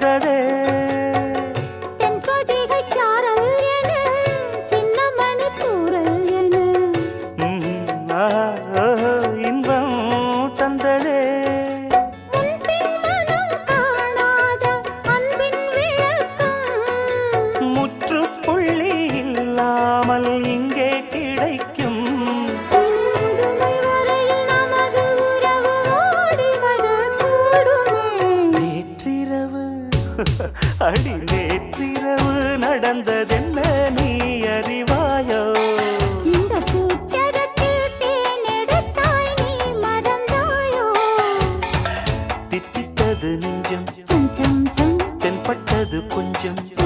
வந்ததே. முற்றுப்புள்ளி இல்லாமல் இங்கே கிடைக்கும். அடி. நேற்றிரவு நடந்ததென்ன நீ அறிவாயோ? தித்தித்தது நெஞ்சம். தென்பட்டது கொஞ்சம்